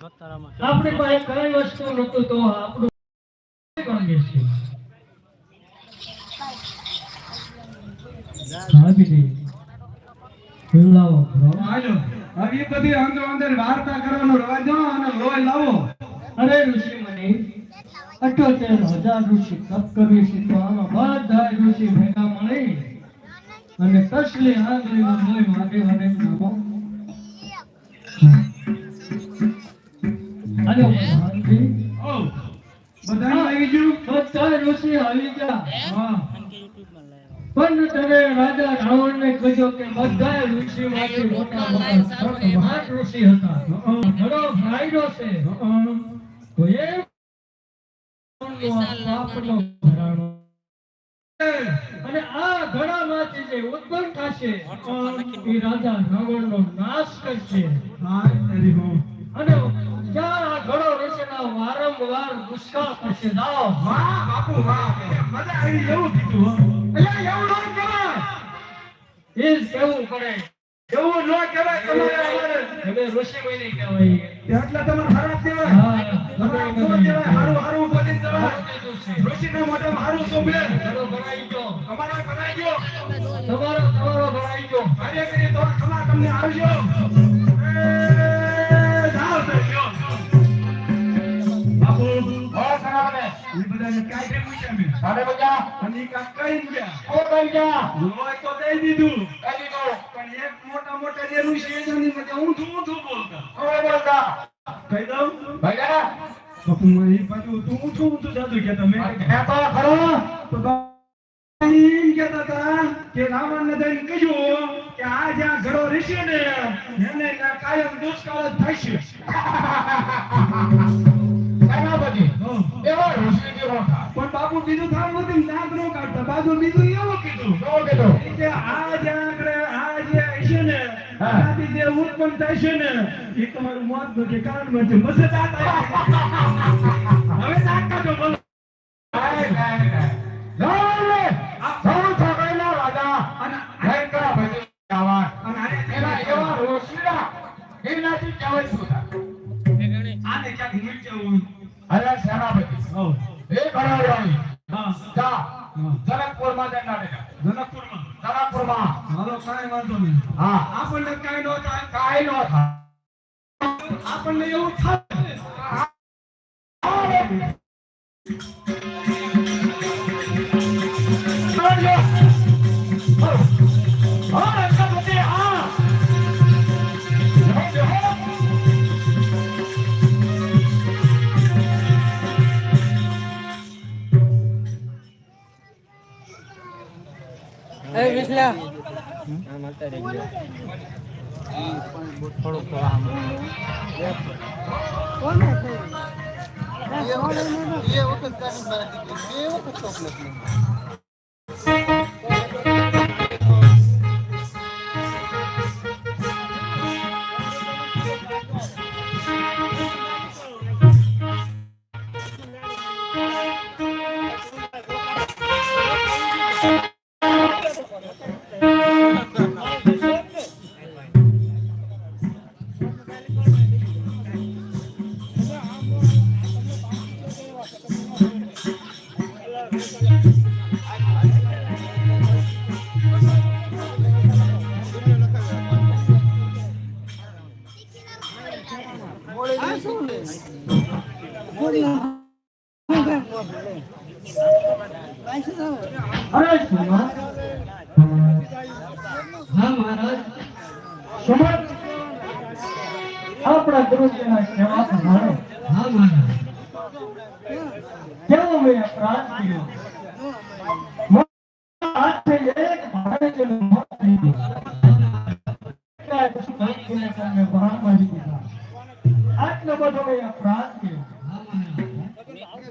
આપણી પાસે કઈ વસ્તુ નતું તો આપણું બધી અંદર અંદર વાર્તા કરવાનો રવાજ અને લોહી લાવો. અરે ઋષિ મુનિ અઠોતેર હજાર ઋષિ તપ કરવી છે તો આમાં બધા ઋષિ ભેગા મળી અને તસલી આંગળીનો લોહી અને બધા આવી ગયા ઘરાણો. અને આ ઘડામાંથી જે ઉત્પન્ન થશે એ રાજા રાવણનો નાશ કરશે અને આ ઘડો રહેશેના વારંવાર દુષ્કાળ થશે? જાઓ. વાહ બાપુ વાહ મજા આવી એવું કીધું એટલે એવું ન કરાય એ જ કહેવું પડે. એવું ન કહેવાય તમારે અમારે. હવે ઋષિ મુનિ કહેવાય? એટલે તમારે ખરાબ કહેવાય. હા, ખરાબ કહેવાય હારું હારું બોલી જવાય ઋષિના મોઢામાં હારું શું બે ભરાઈ ગયો. અમારા ભરાઈ ગયો. તમારો તમારો ભરાઈ ગયો. કાર્ય કરી તો તમને આવજો. એ બધાને કાંઈ કેમ પૂછ્યા મેં. સાડે બજા અને ઈ કાંઈક ગયા કો કરી ગયા લોય તો દઈ દીધું. કઈ દીધું. પણ એક મોટા મોટા ઋષિ છે એની માટે ઊંધું ઊંધું બોલતા. કોણ બોલતા કહી દઉં ભૈયા હું એ પાછું તું ઊંધું ઊંધું જાદુ કે તમે? કહેતા ખરો. તો એમ કહેતા હતા કે રાવણને જઈને કહ્યું કે આ જ્યાં ઘડો રહેશે ને એને કાયમ દુષ્કાળ જ થશે બાપુ બીજું થાળ નથી દાંત નો કાઢતા. બાજુ બીજું એવો કીધું. કો કીધું. કે આ આગળ આ જે હશે ને આથી જે ઉત્પન્ન થશે ને એ તમારું મોતનું કે કારણ બનશે મસે દાંત હવે દાંત કાઢો બોલો. એવા એનાથી કહેવાય શું આને ક્યાંક અરે સેનાપતિ. એ હા. જા. હાલો કાંઈ વાંધો નહીં. હા. આપણને કાંઈ નો થાય. કાઈ નો થાય. આપણને એવું થાય. એ વિસલા આમ આવતા રહી થોડુંક આમ કોણ એ વખત કાઢી મારા દીકરી એ વખત ચોકલેટ નહીં આપણા ગુરુજીના સેવા સંભાળો હા મહારાજ કેવો મેં અપરાધ કર્યો એક ભારતીયનું મોત થઈ ગયું. આટલો બધો અપરાધ કર્યો